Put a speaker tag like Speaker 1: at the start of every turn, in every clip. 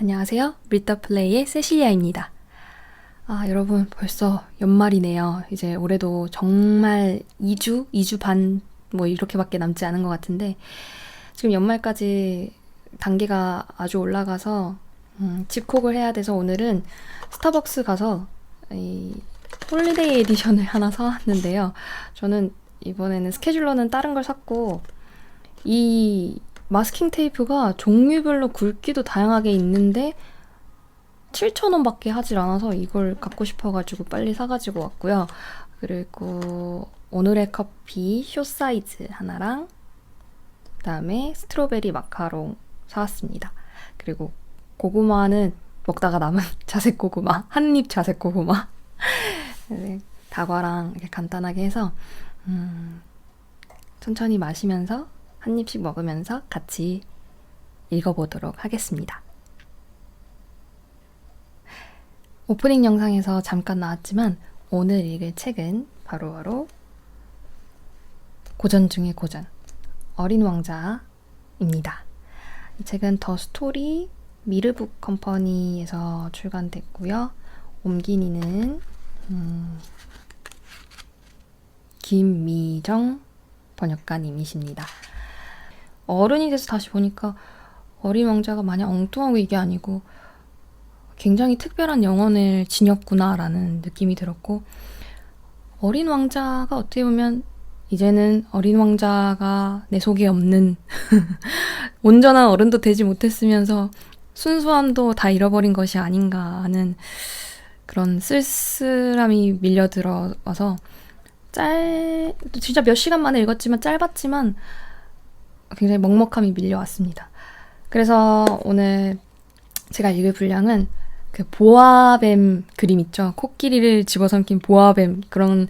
Speaker 1: 안녕하세요. 밀더플레이의 세실리아입니다. 아, 여러분, 벌써 연말이네요. 이제 올해도 정말 2주, 2주 반, 뭐 이렇게밖에 남지 않은 것 같은데, 지금 연말까지 단계가 아주 올라가서, 음, 집콕을 해야 돼서 오늘은 스타벅스 가서 이 홀리데이 에디션을 하나 사왔는데요. 저는 이번에는 스케줄러는 다른 걸 샀고, 이 마스킹 테이프가 종류별로 굵기도 다양하게 있는데 7,000원 밖에 하질 않아서 이걸 갖고 싶어가지고 빨리 사가지고 왔고요. 그리고 오늘의 커피 쇼 사이즈 하나랑 그다음에 스트로베리 마카롱 사왔습니다. 그리고 고구마는 먹다가 남은 자색 고구마, 한 입 자색 고구마. 네, 다과랑 이렇게 간단하게 해서 음, 천천히 마시면서 한 입씩 먹으면서 같이 읽어보도록 하겠습니다. 오프닝 영상에서 잠깐 나왔지만 오늘 읽을 책은 바로바로 바로 고전 중의 고전 어린 왕자입니다. 이 책은 더 스토리 미르북 컴퍼니에서 출간됐고요. 옮기니는 음, 김미정 번역가님이십니다. 어른이 돼서 다시 보니까 어린 왕자가 마냥 엉뚱하고 이게 아니고 굉장히 특별한 영혼을 지녔구나라는 느낌이 들었고 어린 왕자가 어떻게 보면 이제는 어린 왕자가 내 속에 없는 온전한 어른도 되지 못했으면서 순수함도 다 잃어버린 것이 아닌가 하는 그런 쓸쓸함이 밀려들어와서 짤 진짜 몇 시간 만에 읽었지만 짧았지만 굉장히 먹먹함이 밀려왔습니다. 그래서 오늘 제가 읽을 분량은 그 보아뱀 그림 있죠. 코끼리를 집어삼킨 보아뱀 그런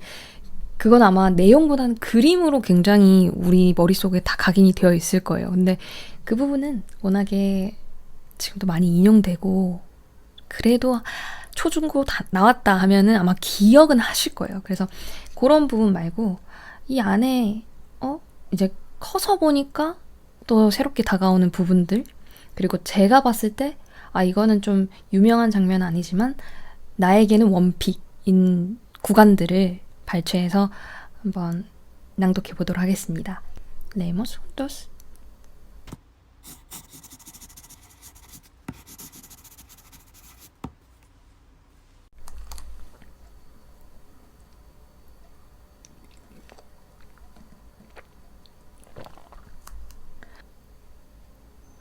Speaker 1: 그건 아마 내용보다는 그림으로 굉장히 우리 머릿속에 다 각인이 되어 있을 거예요. 근데 그 부분은 워낙에 지금도 많이 인용되고 그래도 초중고 다 나왔다 하면은 아마 기억은 하실 거예요. 그래서 그런 부분 말고 이 안에 어 이제 커서 보니까 또 새롭게 다가오는 부분들 그리고 제가 봤을 때 아 이거는 좀 유명한 장면 아니지만 나에게는 원픽인 구간들을 발췌해서 한번 낭독해 보도록 하겠습니다. Leemos juntos.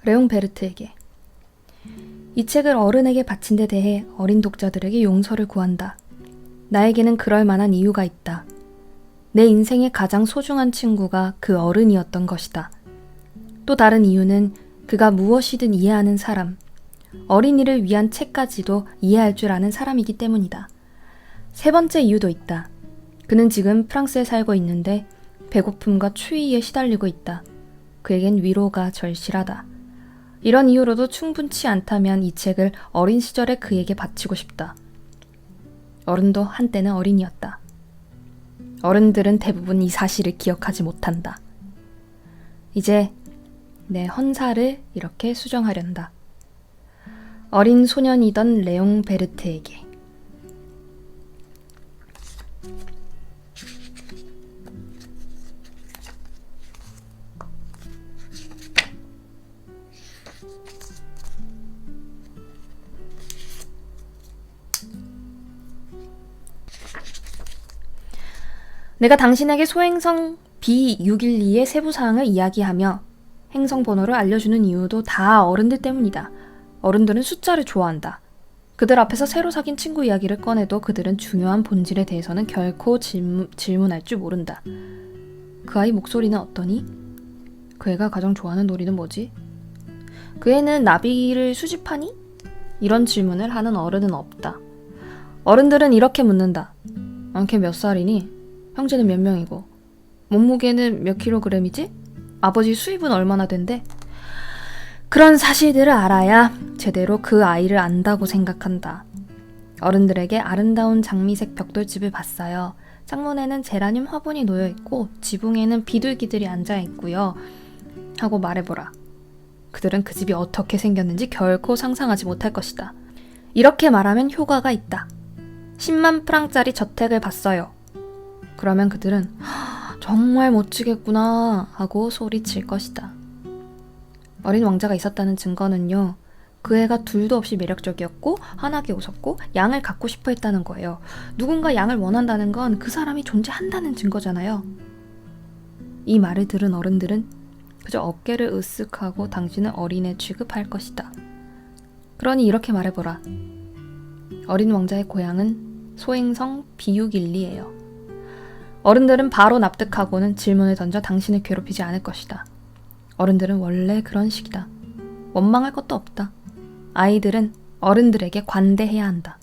Speaker 1: 레옹 베르트에게 이 책을 어른에게 바친 데 대해 어린 독자들에게 용서를 구한다. 나에게는 그럴 만한 이유가 있다. 내 인생의 가장 소중한 친구가 그 어른이었던 것이다. 또 다른 이유는 그가 무엇이든 이해하는 사람, 어린이를 위한 책까지도 이해할 줄 아는 사람이기 때문이다. 세 번째 이유도 있다. 그는 지금 프랑스에 살고 있는데 배고픔과 추위에 시달리고 있다. 그에겐 위로가 절실하다. 이런 이유로도 충분치 않다면 이 책을 어린 시절에 그에게 바치고 싶다. 어른도 한때는 어린이였다. 어른들은 대부분 이 사실을 기억하지 못한다. 이제 내 헌사를 이렇게 수정하련다. 어린 소년이던 레옹 베르트에게 내가 당신에게 소행성 B612의 세부 사항을 이야기하며 행성 번호를 알려주는 이유도 다 어른들 때문이다. 어른들은 숫자를 좋아한다. 그들 앞에서 새로 사귄 친구 이야기를 꺼내도 그들은 중요한 본질에 대해서는 결코 질문, 질문할 줄 모른다. 그 아이 목소리는 어떠니? 그 애가 가장 좋아하는 놀이는 뭐지? 그 애는 나비를 수집하니? 이런 질문을 하는 어른은 없다. 어른들은 이렇게 묻는다. 안걔 몇 살이니? 형제는 몇 명이고 몸무게는 몇 킬로그램이지? 아버지 수입은 얼마나 된대? 그런 사실들을 알아야 제대로 그 아이를 안다고 생각한다. 어른들에게 아름다운 장미색 벽돌집을 봤어요. 창문에는 제라늄 화분이 놓여 있고 지붕에는 비둘기들이 앉아 있고요. 하고 말해보라. 그들은 그 집이 어떻게 생겼는지 결코 상상하지 못할 것이다. 이렇게 말하면 효과가 있다. 10만 프랑짜리 저택을 봤어요. 그러면 그들은 "하, 정말 멋지겠구나 하고 소리칠 것이다. 어린 왕자가 있었다는 증거는요. 그 애가 둘도 없이 매력적이었고 환하게 웃었고 양을 갖고 싶어 했다는 거예요. 누군가 양을 원한다는 건 그 사람이 존재한다는 증거잖아요. 이 말을 들은 어른들은 그저 어깨를 으쓱하고 당신은 어린애 취급할 것이다. 그러니 이렇게 말해보라. 어린 왕자의 고향은 소행성 비유길리예요. 어른들은 바로 납득하고는 질문을 던져 당신을 괴롭히지 않을 것이다. 어른들은 원래 그런 식이다. 원망할 것도 없다. 아이들은 어른들에게 관대해야 한다.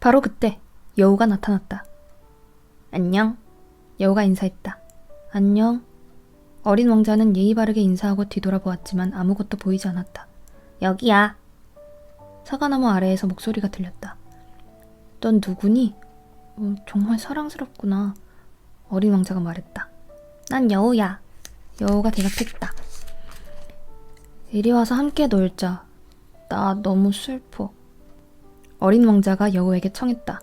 Speaker 1: 바로 그때 여우가 나타났다. 안녕. 여우가 인사했다. 안녕. 어린 왕자는 예의 바르게 인사하고 뒤돌아보았지만 아무것도 보이지 않았다. 여기야. 사과나무 아래에서 목소리가 들렸다. 넌 누구니? 어, 정말 사랑스럽구나. 어린 왕자가 말했다. 난 여우야. 여우가 대답했다. 이리 와서 함께 놀자. 나 너무 슬퍼. 어린 왕자가 여우에게 청했다.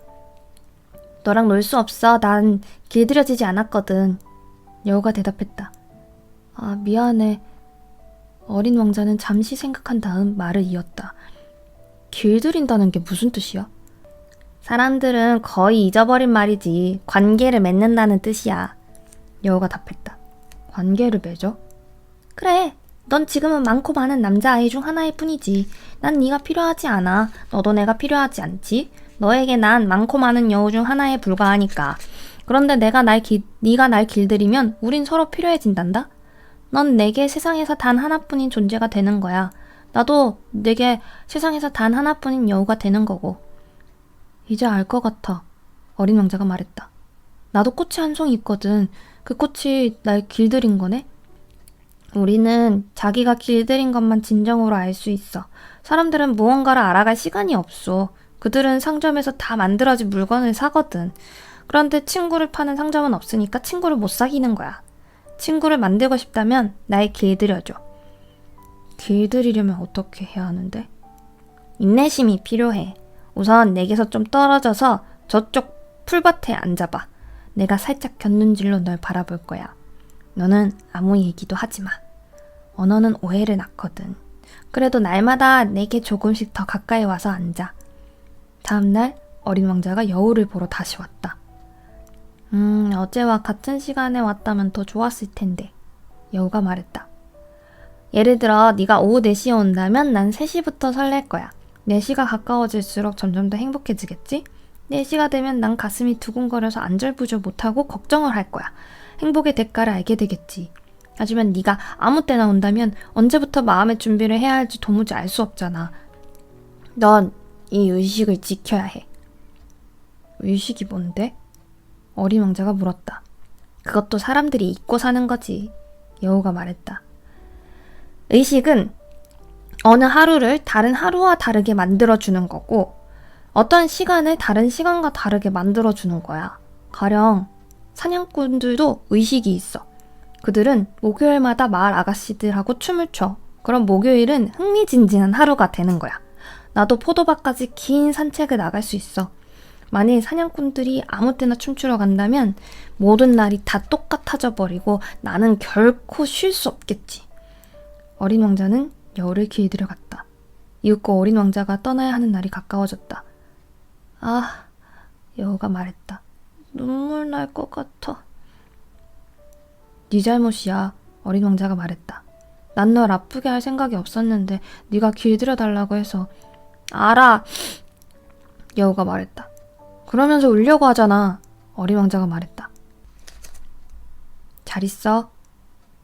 Speaker 1: 너랑 놀 수 없어. 난 길들여지지 않았거든. 여우가 대답했다. 아, 미안해. 어린 왕자는 잠시 생각한 다음 말을 이었다. 길들인다는 게 무슨 뜻이야? 사람들은 거의 잊어버린 말이지. 관계를 맺는다는 뜻이야. 여우가 답했다. 관계를 맺어? 그래. 넌 지금은 많고 많은 남자아이 중 하나일 뿐이지. 난 네가 필요하지 않아. 너도 내가 필요하지 않지. 너에게 난 많고 많은 여우 중 하나에 불과하니까. 그런데 내가 날 기, 네가 날 길들이면 우린 서로 필요해진단다. 넌 내게 세상에서 단 하나뿐인 존재가 되는 거야. 나도 내게 세상에서 단 하나뿐인 여우가 되는 거고. 이제 알 것 같아. 어린 왕자가 말했다. 나도 꽃이 한 송이 있거든. 그 꽃이 날 길들인 거네? 우리는 자기가 길들인 것만 진정으로 알 수 있어. 사람들은 무언가를 알아갈 시간이 없어. 그들은 상점에서 다 만들어진 물건을 사거든. 그런데 친구를 파는 상점은 없으니까 친구를 못 사귀는 거야. 친구를 만들고 싶다면 날 길들여줘. 길들이려면 어떻게 해야 하는데? 인내심이 필요해. 우선 내게서 좀 떨어져서 저쪽 풀밭에 앉아봐. 내가 살짝 곁눈질로 널 바라볼 거야. 너는 아무 얘기도 하지 마. 언어는 오해를 낳거든. 그래도 날마다 내게 조금씩 더 가까이 와서 앉아. 다음날 어린 왕자가 여우를 보러 다시 왔다. 음, 어제와 같은 시간에 왔다면 더 좋았을 텐데. 여우가 말했다. 예를 들어 네가 오후 4시에 온다면 난 3시부터 설렐 거야. 4시가 가까워질수록 점점 더 행복해지겠지? 4시가 되면 난 가슴이 두근거려서 안절부절 못하고 걱정을 할 거야. 행복의 대가를 알게 되겠지. 하지만 네가 아무 때나 온다면 언제부터 마음의 준비를 해야 할지 도무지 알 수 없잖아. 넌 이 의식을 지켜야 해. 의식이 뭔데? 어린 왕자가 물었다. 그것도 사람들이 잊고 사는 거지. 여우가 말했다. 의식은 어느 하루를 다른 하루와 다르게 만들어주는 거고, 어떤 시간을 다른 시간과 다르게 만들어주는 거야. 가령, 사냥꾼들도 의식이 있어. 그들은 목요일마다 마을 아가씨들하고 춤을 춰. 그럼 목요일은 흥미진진한 하루가 되는 거야. 나도 포도밭까지 긴 산책을 나갈 수 있어. 만일 사냥꾼들이 아무 때나 춤추러 간다면 모든 날이 다 똑같아져 버리고 나는 결코 쉴 수 없겠지. 어린 왕자는 여우를 길들여 갔다. 이윽고 어린 왕자가 떠나야 하는 날이 가까워졌다. 아, 여우가 말했다. 눈물 날 것 같아. 네 잘못이야. 어린 왕자가 말했다. 난 널 아프게 할 생각이 없었는데 네가 길들여 달라고 해서 알아. 여우가 말했다. 그러면서 울려고 하잖아. 어린 왕자가 말했다. 잘 있어.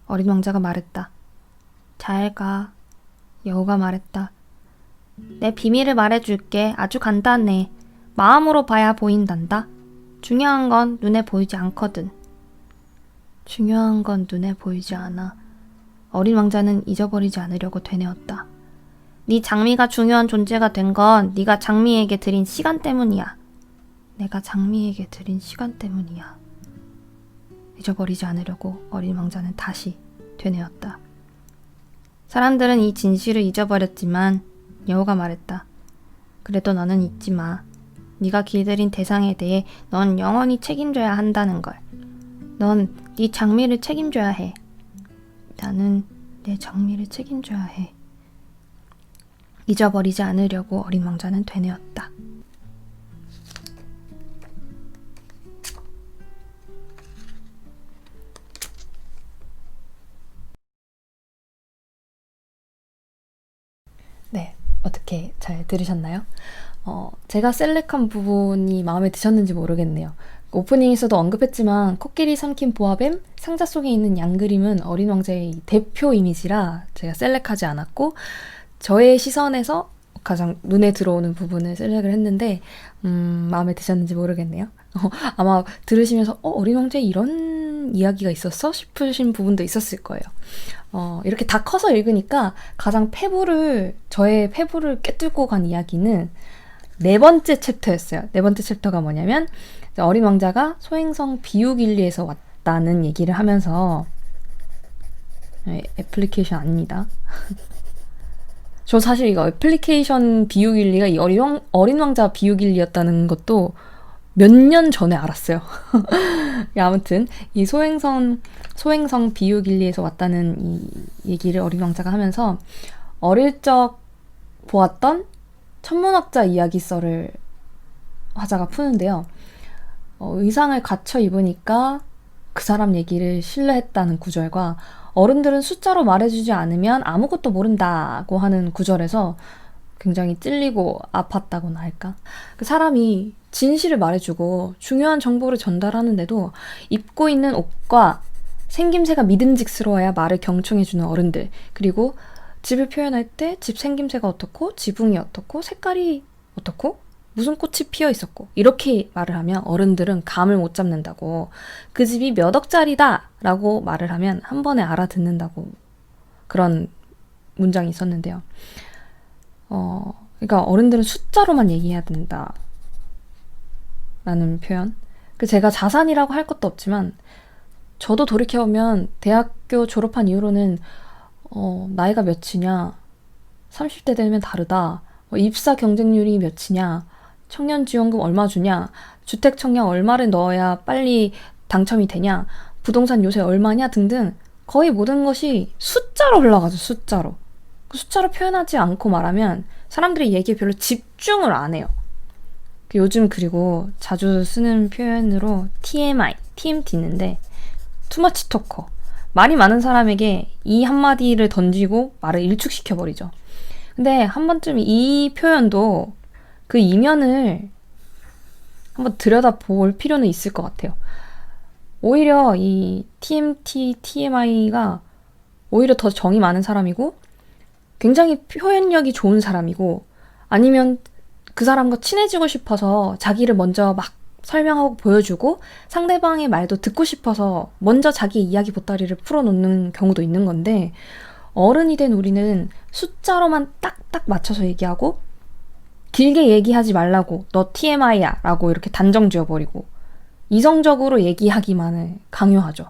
Speaker 1: 어린 왕자가 말했다. 잘 가. 여우가 말했다. 내 비밀을 말해줄게. 아주 간단해. 마음으로 봐야 보인단다. 중요한 건 눈에 보이지 않거든. 중요한 건 눈에 보이지 않아. 어린 왕자는 잊어버리지 않으려고 되뇌었다. 네 장미가 중요한 존재가 된 건 네가 장미에게 드린 시간 때문이야. 내가 장미에게 드린 시간 때문이야. 잊어버리지 않으려고 어린 왕자는 다시 되뇌었다. 사람들은 이 진실을 잊어버렸지만 여우가 말했다. 그래도 너는 잊지 마. 네가 길들인 대상에 대해 넌 영원히 책임져야 한다는 걸. 넌 네 장미를 책임져야 해. 나는 내 장미를 책임져야 해. 잊어버리지 않으려고 어린 왕자는 되뇌었다. 네, 어떻게 잘 들으셨나요? 어, 제가 셀렉한 부분이 마음에 드셨는지 모르겠네요. 오프닝에서도 언급했지만 코끼리 삼킨 보아뱀 상자 속에 있는 양 그림은 어린 왕자의 대표 이미지라 제가 셀렉하지 않았고 저의 시선에서 가장 눈에 들어오는 부분을 셀렉을 했는데 음, 마음에 드셨는지 모르겠네요. 어, 아마 들으시면서 어, 어린 왕자에 이런 이야기가 있었어? 싶으신 부분도 있었을 거예요. 어, 이렇게 다 커서 읽으니까 가장 페부를 저의 페부를 깨뚫고 간 이야기는 네 번째 챕터였어요. 네 번째 챕터가 뭐냐면 어린 왕자가 소행성 비우길리에서 왔다는 얘기를 하면서 네, 애플리케이션 아닙니다. 저 사실 이거 애플리케이션 비우길리가 이 어린, 왕, 어린 왕자 비우길리였다는 것도 몇 년 전에 알았어요. 야, 아무튼 이 소행성 소행성 비우길리에서 왔다는 이 얘기를 어린 왕자가 하면서 어릴 적 보았던 천문학자 이야기서를 화자가 푸는데요. 어, 의상을 갖춰 입으니까 그 사람 얘기를 신뢰했다는 구절과 어른들은 숫자로 말해주지 않으면 아무것도 모른다고 하는 구절에서 굉장히 찔리고 아팠다고나 할까? 그 사람이 진실을 말해주고 중요한 정보를 전달하는데도 입고 있는 옷과 생김새가 믿음직스러워야 말을 경청해주는 어른들. 그리고 집을 표현할 때 집 생김새가 어떻고, 지붕이 어떻고, 색깔이 어떻고, 무슨 꽃이 피어 있었고, 이렇게 말을 하면 어른들은 감을 못 잡는다고. 그 집이 몇 억짜리다! 라고 말을 하면 한 번에 알아듣는다고. 그런 문장이 있었는데요. 어, 그러니까 어른들은 숫자로만 얘기해야 된다. 라는 표현. 그 제가 자산이라고 할 것도 없지만, 저도 돌이켜보면 대학교 졸업한 이후로는 어, 나이가 몇이냐, 30대 되면 다르다, 뭐 입사 경쟁률이 몇이냐, 청년 지원금 얼마 주냐, 주택 청약 얼마를 넣어야 빨리 당첨이 되냐, 부동산 요새 얼마냐 등등 거의 모든 것이 숫자로 흘러가죠, 숫자로. 그 숫자로 표현하지 않고 말하면 사람들이 얘기에 별로 집중을 안 해요. 그 요즘 그리고 자주 쓰는 표현으로 TMI, TMT 있는데 투머치 토커. 말이 많은 사람에게 이 한마디를 던지고 말을 일축시켜버리죠. 근데 한 번쯤 이 표현도 그 이면을 한번 들여다 볼 필요는 있을 것 같아요. 오히려 이 TMT, TMI가 오히려 더 정이 많은 사람이고 굉장히 표현력이 좋은 사람이고 아니면 그 사람과 친해지고 싶어서 자기를 먼저 막 설명하고 보여주고 상대방의 말도 듣고 싶어서 먼저 자기 이야기 보따리를 풀어놓는 경우도 있는 건데 어른이 된 우리는 숫자로만 딱딱 맞춰서 얘기하고 길게 얘기하지 말라고 너 TMI야 라고 이렇게 단정 지어버리고 이성적으로 얘기하기만을 강요하죠.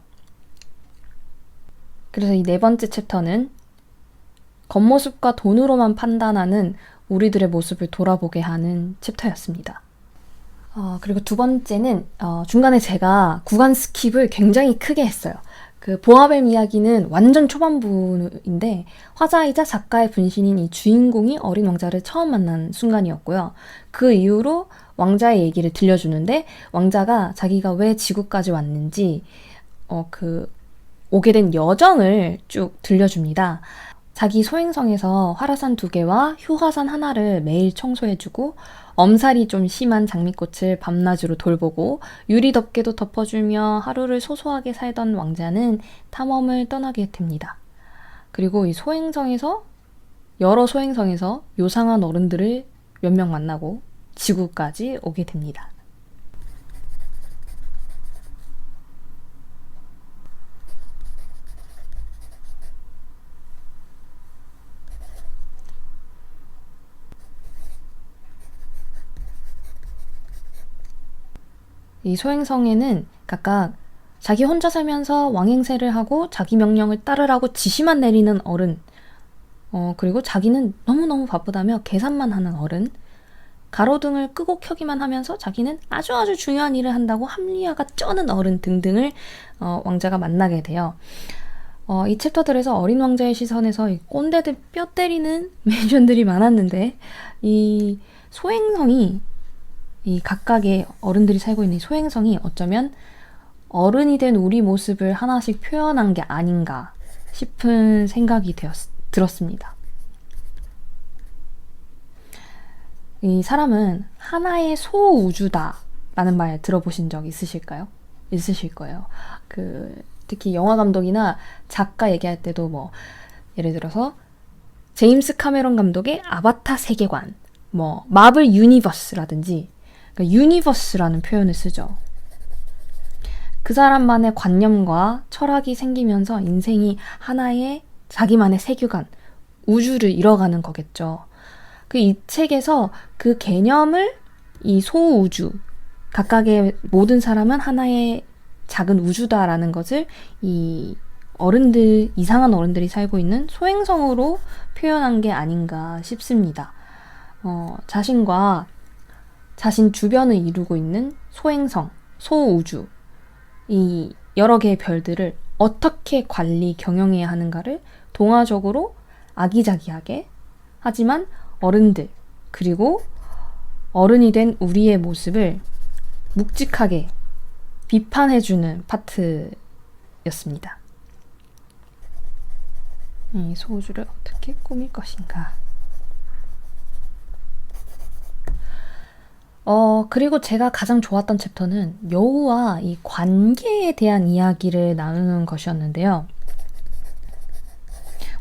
Speaker 1: 그래서 이 네 번째 챕터는 겉모습과 돈으로만 판단하는 우리들의 모습을 돌아보게 하는 챕터였습니다. 어, 그리고 두 번째는 어, 중간에 제가 구간 스킵을 굉장히 크게 했어요. 그 보아뱀 이야기는 완전 초반부인데 화자이자 작가의 분신인 이 주인공이 어린 왕자를 처음 만난 순간이었고요. 그 이후로 왕자의 얘기를 들려주는데 왕자가 자기가 왜 지구까지 왔는지 어, 그 오게 된 여정을 쭉 들려줍니다. 자기 소행성에서 화라산 두 개와 효화산 하나를 매일 청소해주고 엄살이 좀 심한 장미꽃을 밤낮으로 돌보고 유리 덮개도 덮어주며 하루를 소소하게 살던 왕자는 탐험을 떠나게 됩니다. 그리고 이 소행성에서 여러 소행성에서 요상한 어른들을 몇 명 만나고 지구까지 오게 됩니다. 이 소행성에는 각각 자기 혼자 살면서 왕행세를 하고 자기 명령을 따르라고 지시만 내리는 어른, 어, 그리고 자기는 너무너무 바쁘다며 계산만 하는 어른, 가로등을 끄고 켜기만 하면서 자기는 아주 아주 중요한 일을 한다고 합리화가 쩌는 어른 등등을 어, 왕자가 만나게 돼요. 어, 이 챕터들에서 어린 왕자의 시선에서 이 꼰대들 뼈 때리는 멘션들이 많았는데 이 소행성이 이 각각의 어른들이 살고 있는 이 소행성이 어쩌면 어른이 된 우리 모습을 하나씩 표현한 게 아닌가 싶은 생각이 되었, 들었습니다. 이 사람은 하나의 소우주다 라는 말 들어보신 적 있으실까요? 있으실 거예요. 그, 특히 영화 감독이나 작가 얘기할 때도 뭐, 예를 들어서, 제임스 카메론 감독의 아바타 세계관, 뭐, 마블 유니버스라든지, 그러니까 유니버스라는 표현을 쓰죠. 그 사람만의 관념과 철학이 생기면서 인생이 하나의 자기만의 세계관, 우주를 잃어가는 거겠죠. 그 이 책에서 그 개념을 이 소우주, 각각의 모든 사람은 하나의 작은 우주다라는 것을 이 어른들, 이상한 어른들이 살고 있는 소행성으로 표현한 게 아닌가 싶습니다. 어, 자신과 자신 주변을 이루고 있는 소행성, 소우주, 이 여러 개의 별들을 어떻게 관리, 경영해야 하는가를 동화적으로 아기자기하게 하지만 어른들, 그리고 어른이 된 우리의 모습을 묵직하게 비판해주는 파트였습니다. 이 소우주를 어떻게 꾸밀 것인가. 어, 그리고 제가 가장 좋았던 챕터는 여우와 이 관계에 대한 이야기를 나누는 것이었는데요.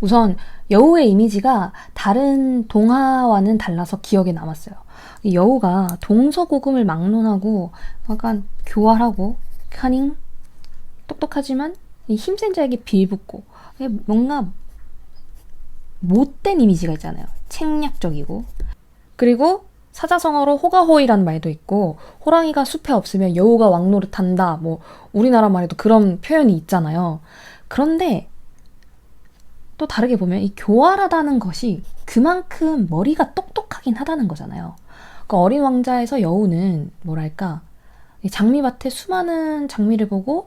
Speaker 1: 우선 여우의 이미지가 다른 동화와는 달라서 기억에 남았어요. 이 여우가 동서고금을 막론하고 약간 교활하고 카닝 똑똑하지만 이 힘센 자에게 빌붙고 뭔가 못된 이미지가 있잖아요. 책략적이고 그리고 사자성어로 호가호이라는 말도 있고 호랑이가 숲에 없으면 여우가 왕노릇한다. 뭐 우리나라 말에도 그런 표현이 있잖아요. 그런데 또 다르게 보면 이 교활하다는 것이 그만큼 머리가 똑똑하긴 하다는 거잖아요. 그 어린 왕자에서 여우는 뭐랄까 장미밭에 수많은 장미를 보고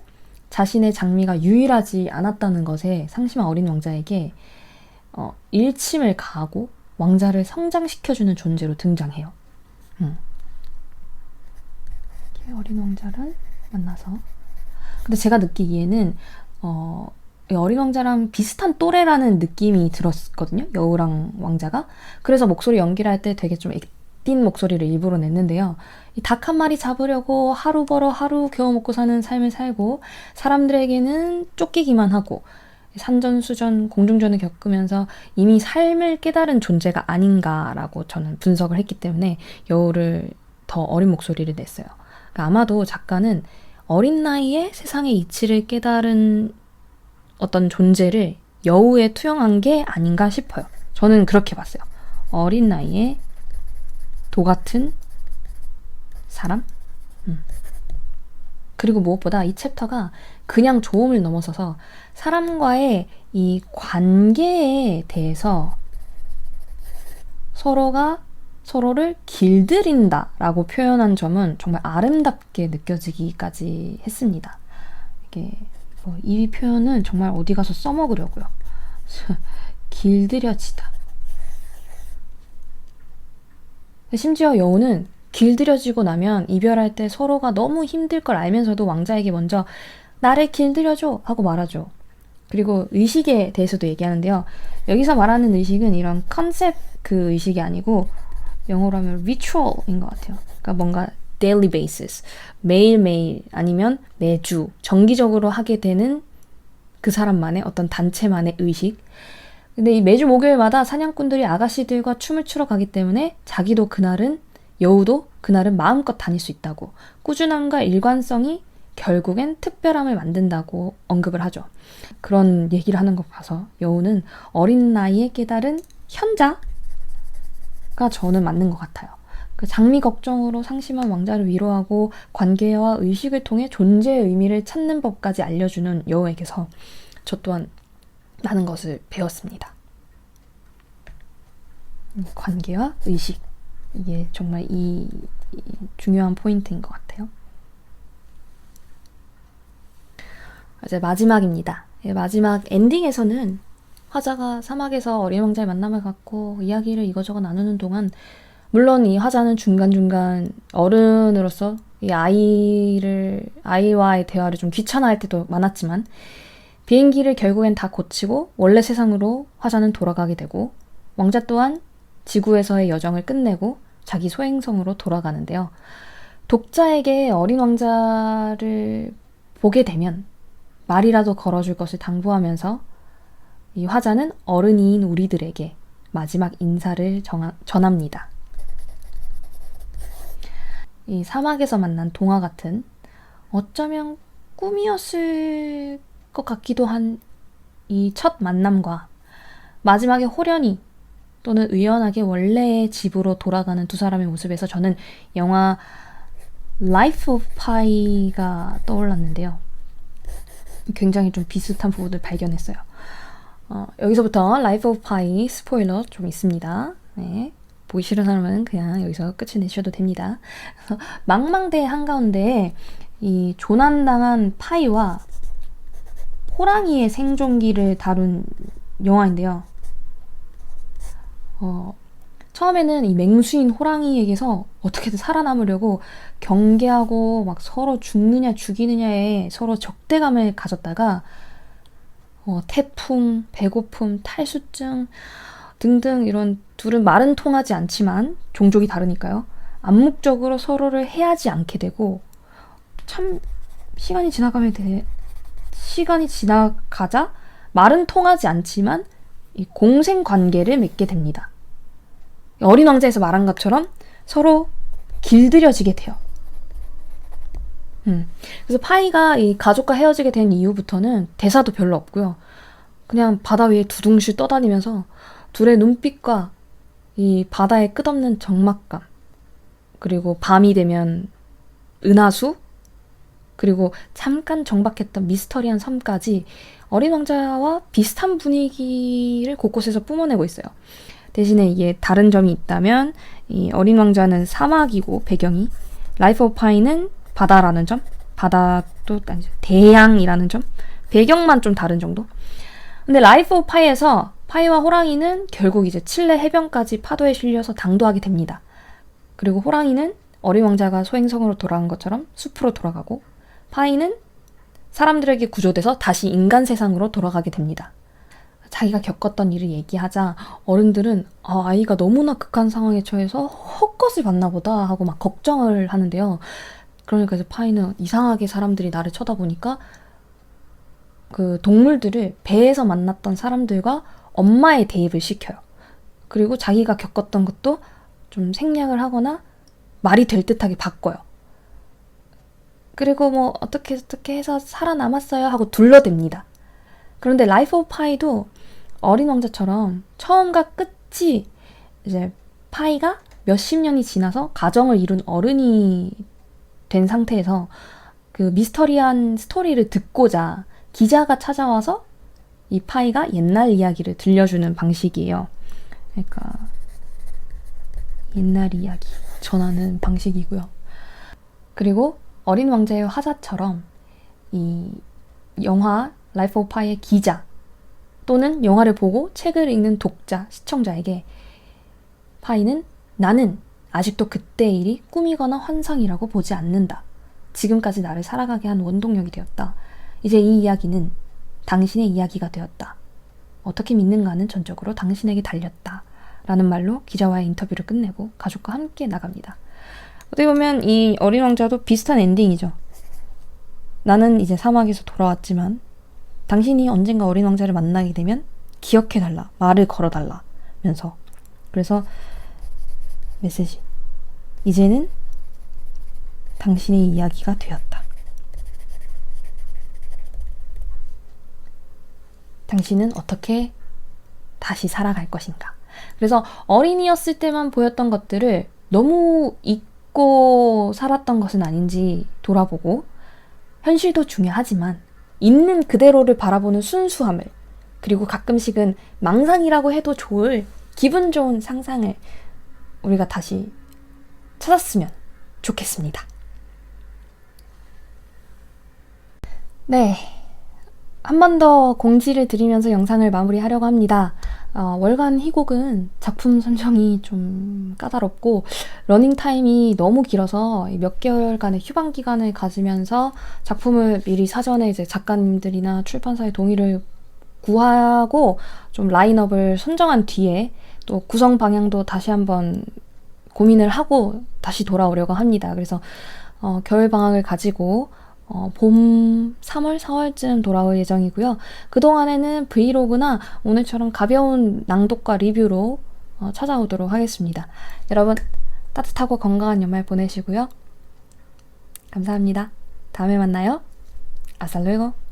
Speaker 1: 자신의 장미가 유일하지 않았다는 것에 상심한 어린 왕자에게 어, 일침을 가하고 왕자를 성장시켜주는 존재로 등장해요. 음. 어린 왕자를 만나서. 근데 제가 느끼기에는 어, 어린 왕자랑 비슷한 또래라는 느낌이 들었거든요. 여우랑 왕자가. 그래서 목소리 연기를 할 때 되게 좀 액딘 목소리를 일부러 냈는데요. 이 닭 한 마리 잡으려고 하루 벌어 하루 겨우 먹고 사는 삶을 살고 사람들에게는 쫓기기만 하고 산전 수전, 공중전을 겪으면서 이미 삶을 깨달은 존재가 아닌가라고 저는 분석을 했기 때문에 여우를 더 어린 목소리를 냈어요. 그러니까 아마도 작가는 어린 나이에 세상의 이치를 깨달은 어떤 존재를 여우에 투영한 게 아닌가 싶어요. 저는 그렇게 봤어요. 어린 나이에 도 같은 사람? 음. 그리고 무엇보다 이 챕터가 그냥 조음을 넘어서서 사람과의 이 관계에 대해서 서로가 서로를 길들인다 라고 표현한 점은 정말 아름답게 느껴지기까지 했습니다. 이게 뭐이 표현은 정말 어디 가서 써먹으려고요. 길들여지다. 심지어 여우는 길들여지고 나면 이별할 때 서로가 너무 힘들 걸 알면서도 왕자에게 먼저 나를 길들여줘 하고 말하죠. 그리고 의식에 대해서도 얘기하는데요. 여기서 말하는 의식은 이런 컨셉 그 의식이 아니고 영어로 하면 ritual인 것 같아요. 그러니까 뭔가 daily basis 매일매일 아니면 매주 정기적으로 하게 되는 그 사람만의 어떤 단체만의 의식. 근데 이 매주 목요일마다 사냥꾼들이 아가씨들과 춤을 추러 가기 때문에 자기도 그날은 여우도 그날은 마음껏 다닐 수 있다고 꾸준함과 일관성이 결국엔 특별함을 만든다고 언급을 하죠. 그런 얘기를 하는 거 봐서 여우는 어린 나이에 깨달은 현자가 저는 맞는 것 같아요. 그 장미 걱정으로 상심한 왕자를 위로하고 관계와 의식을 통해 존재의 의미를 찾는 법까지 알려주는 여우에게서 저 또한 많은 것을 배웠습니다. 음, 관계와 의식. 이게 정말 이, 이 중요한 포인트인 것 같아요. 이제 마지막입니다. 예, 마지막 엔딩에서는 화자가 사막에서 어린 왕자의 만남을 갖고 이야기를 이거저거 나누는 동안 물론 이 화자는 중간중간 어른으로서 이 아이를 아이와의 대화를 좀 귀찮아할 때도 많았지만 비행기를 결국엔 다 고치고 원래 세상으로 화자는 돌아가게 되고 왕자 또한 지구에서의 여정을 끝내고 자기 소행성으로 돌아가는데요. 독자에게 어린 왕자를 보게 되면 말이라도 걸어줄 것을 당부하면서 이 화자는 어른이인 우리들에게 마지막 인사를 정하, 전합니다. 이 사막에서 만난 동화 같은 어쩌면 꿈이었을 것 같기도 한 이 첫 만남과 마지막에 호련히 또는 의연하게 원래의 집으로 돌아가는 두 사람의 모습에서 저는 영화 Life of Pi가 떠올랐는데요. 굉장히 좀 비슷한 부분을 발견했어요. 어, 여기서부터 Life of Pi 스포일러 좀 있습니다. 네. 보기 싫은 사람은 그냥 여기서 끝을 내셔도 됩니다. 망망대해 한가운데 이 조난당한 파이와 호랑이의 생존기를 다룬 영화인데요. 어, 처음에는 이 맹수인 호랑이에게서 어떻게든 살아남으려고 경계하고 막 서로 죽느냐 죽이느냐에 서로 적대감을 가졌다가 어, 태풍, 배고픔, 탈수증 등등 이런 둘은 말은 통하지 않지만 종족이 다르니까요. 암묵적으로 서로를 해하지 않게 되고 참 시간이 지나가면 되, 시간이 지나가자 말은 통하지 않지만 이 공생 관계를 맺게 됩니다. 어린 왕자에서 말한 것처럼 서로 길들여지게 돼요. 음. 그래서 파이가 이 가족과 헤어지게 된 이후부터는 대사도 별로 없고요. 그냥 바다 위에 두둥실 떠다니면서 둘의 눈빛과 이 바다의 끝없는 적막감, 그리고 밤이 되면 은하수, 그리고 잠깐 정박했던 미스터리한 섬까지 어린 왕자와 비슷한 분위기를 곳곳에서 뿜어내고 있어요. 대신에 이게 다른 점이 있다면 이 어린 왕자는 사막이고 배경이 라이프 오브 파이는 바다라는 점, 바다도 대양이라는 점, 배경만 좀 다른 정도. 근데 라이프 오브 파이에서 파이와 호랑이는 결국 이제 칠레 해변까지 파도에 실려서 당도하게 됩니다. 그리고 호랑이는 어린 왕자가 소행성으로 돌아간 것처럼 숲으로 돌아가고 파이는 사람들에게 구조돼서 다시 인간 세상으로 돌아가게 됩니다. 자기가 겪었던 일을 얘기하자 어른들은 아, 아이가 너무나 극한 상황에 처해서 헛것을 봤나 보다 하고 막 걱정을 하는데요. 그러니까 이제 파이는 이상하게 사람들이 나를 쳐다보니까 그 동물들을 배에서 만났던 사람들과 엄마의 대입을 시켜요. 그리고 자기가 겪었던 것도 좀 생략을 하거나 말이 될 듯하게 바꿔요. 그리고 뭐 어떻게 어떻게 해서 살아남았어요 하고 둘러댑니다. 그런데 라이프 오브 파이도 어린 왕자처럼 처음과 끝이 이제 파이가 몇십 년이 지나서 가정을 이룬 어른이 된 상태에서 그 미스터리한 스토리를 듣고자 기자가 찾아와서 이 파이가 옛날 이야기를 들려주는 방식이에요. 그러니까 옛날 이야기 전하는 방식이고요. 그리고 어린 왕자의 화자처럼 이 영화 라이프 오브 파이의 기자 또는 영화를 보고 책을 읽는 독자, 시청자에게 파이는 나는 아직도 그때의 일이 꿈이거나 환상이라고 보지 않는다. 지금까지 나를 살아가게 한 원동력이 되었다. 이제 이 이야기는 당신의 이야기가 되었다. 어떻게 믿는가는 전적으로 당신에게 달렸다. 라는 말로 기자와의 인터뷰를 끝내고 가족과 함께 나갑니다. 어떻게 보면 이 어린 왕자도 비슷한 엔딩이죠. 나는 이제 사막에서 돌아왔지만 당신이 언젠가 어린 왕자를 만나게 되면 기억해달라. 말을 걸어달라 면서. 그래서 메시지. 이제는 당신의 이야기가 되었다. 당신은 어떻게 다시 살아갈 것인가. 그래서 어린이였을 때만 보였던 것들을 너무 잊고 살았던 것은 아닌지 돌아보고 현실도 중요하지만 있는 그대로를 바라보는 순수함을 그리고 가끔씩은 망상이라고 해도 좋을 기분 좋은 상상을 우리가 다시 찾았으면 좋겠습니다. 네. 한 번 더 공지를 드리면서 영상을 마무리하려고 합니다. 어, 월간 희곡은 작품 선정이 좀 까다롭고 러닝타임이 너무 길어서 몇 개월간의 휴방 기간을 가지면서 작품을 미리 사전에 이제 작가님들이나 출판사의 동의를 구하고 좀 라인업을 선정한 뒤에 또 구성 방향도 다시 한번 고민을 하고 다시 돌아오려고 합니다. 그래서 어, 겨울 방학을 가지고 어, 봄 3월, 4월쯤 돌아올 예정이고요. 그동안에는 브이로그나 오늘처럼 가벼운 낭독과 리뷰로 어, 찾아오도록 하겠습니다. 여러분 따뜻하고 건강한 연말 보내시고요. 감사합니다. 다음에 만나요. 아살루에고.